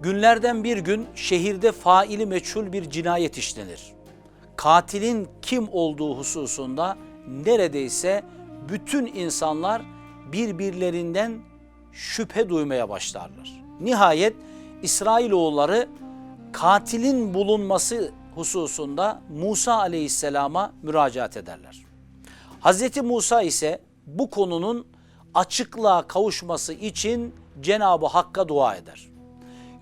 Günlerden bir gün şehirde faili meçhul bir cinayet işlenir. Katilin kim olduğu hususunda neredeyse bütün insanlar birbirlerinden şüphe duymaya başlarlar. Nihayet İsrailoğulları katilin bulunması hususunda Musa aleyhisselama müracaat ederler. Hazreti Musa ise bu konunun açıklığa kavuşması için Cenab-ı Hakk'a dua eder.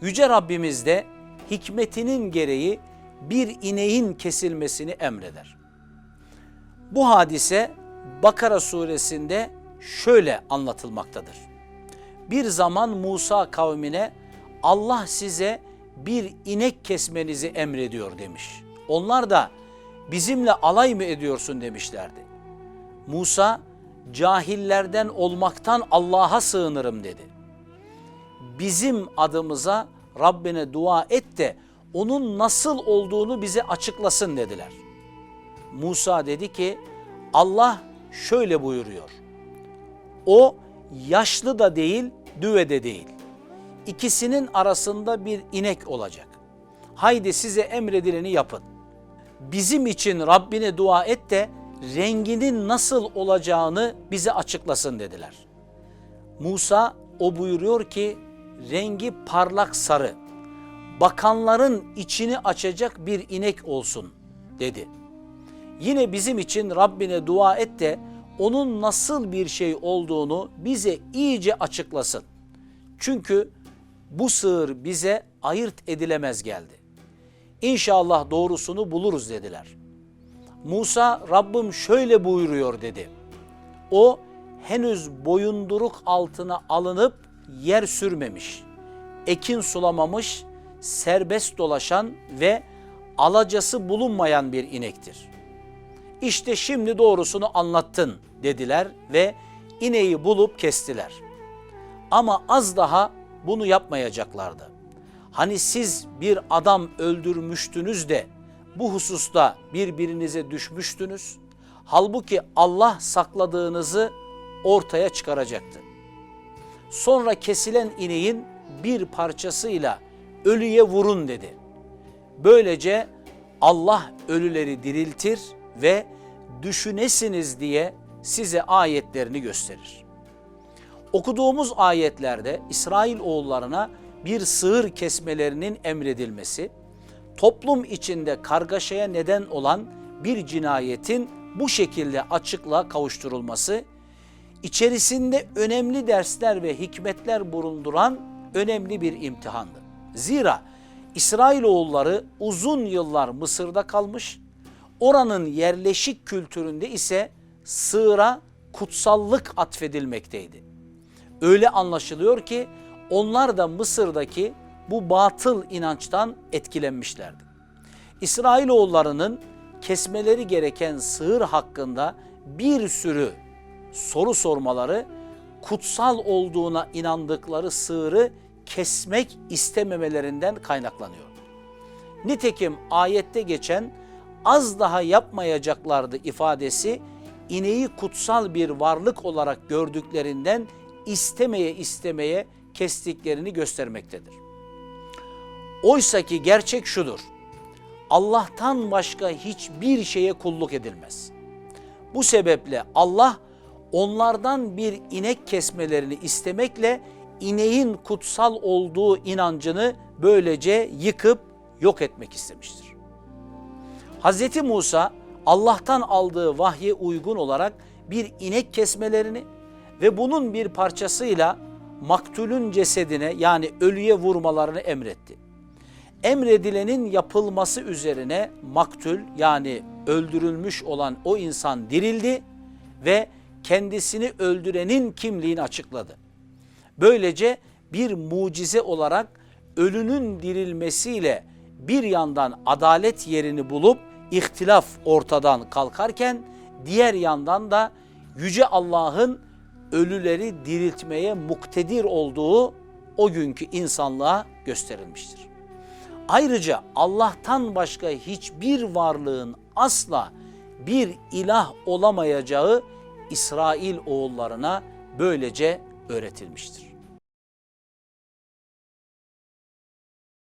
Yüce Rabbimiz de hikmetinin gereği bir ineğin kesilmesini emreder. Bu hadise Bakara suresinde şöyle anlatılmaktadır. Bir zaman Musa kavmine Allah size bir inek kesmenizi emrediyor demiş. Onlar da bizimle alay mı ediyorsun demişlerdi. Musa cahillerden olmaktan Allah'a sığınırım dedi. Bizim adımıza Rabbine dua et de onun nasıl olduğunu bize açıklasın dediler. Musa dedi ki Allah şöyle buyuruyor. O yaşlı da değil, düve de değil. İkisinin arasında bir inek olacak. Haydi size emredileni yapın. Bizim için Rabbine dua et de renginin nasıl olacağını bize açıklasın dediler. Musa o buyuruyor ki rengi parlak sarı, bakanların içini açacak bir inek olsun dedi. Yine bizim için Rabbine dua et de onun nasıl bir şey olduğunu bize iyice açıklasın. Çünkü bu sığır bize ayırt edilemez geldi. İnşallah doğrusunu buluruz dediler. Musa Rabbim şöyle buyuruyor dedi. O henüz boyunduruk altına alınıp yer sürmemiş, ekin sulamamış, serbest dolaşan ve alacası bulunmayan bir inektir. İşte şimdi doğrusunu anlattın dediler ve ineği bulup kestiler. Ama az daha bunu yapmayacaklardı. Hani siz bir adam öldürmüştünüz de bu hususta birbirinize düşmüştünüz. Halbuki Allah sakladığınızı ortaya çıkaracaktı. Sonra kesilen ineğin bir parçasıyla ölüye vurun dedi. Böylece Allah ölüleri diriltir ve düşünesiniz diye size ayetlerini gösterir. Okuduğumuz ayetlerde İsrail oğullarına bir sığır kesmelerinin emredilmesi, toplum içinde kargaşaya neden olan bir cinayetin bu şekilde açıklığa kavuşturulması, içerisinde önemli dersler ve hikmetler bulunduran önemli bir imtihandı. Zira İsrailoğulları uzun yıllar Mısır'da kalmış, oranın yerleşik kültüründe ise sığıra kutsallık atfedilmekteydi. Öyle anlaşılıyor ki onlar da Mısır'daki bu batıl inançtan etkilenmişlerdi. İsrailoğullarının kesmeleri gereken sığır hakkında bir sürü soru sormaları kutsal olduğuna inandıkları sığırı kesmek istememelerinden kaynaklanıyor. Nitekim ayette geçen az daha yapmayacaklardı ifadesi ineği kutsal bir varlık olarak gördüklerinden istemeye istemeye kestiklerini göstermektedir. Oysa ki gerçek şudur. Allah'tan başka hiçbir şeye kulluk edilmez. Bu sebeple Allah onlardan bir inek kesmelerini istemekle ineğin kutsal olduğu inancını böylece yıkıp yok etmek istemiştir. Hz. Musa Allah'tan aldığı vahye uygun olarak bir inek kesmelerini ve bunun bir parçasıyla maktulün cesedine yani ölüye vurmalarını emretti. Emredilenin yapılması üzerine maktul yani öldürülmüş olan o insan dirildi ve kendisini öldürenin kimliğini açıkladı. Böylece bir mucize olarak ölünün dirilmesiyle bir yandan adalet yerini bulup ihtilaf ortadan kalkarken diğer yandan da yüce Allah'ın ölüleri diriltmeye muktedir olduğu o günkü insanlığa gösterilmiştir. Ayrıca Allah'tan başka hiçbir varlığın asla bir ilah olamayacağı İsrail oğullarına böylece öğretilmiştir.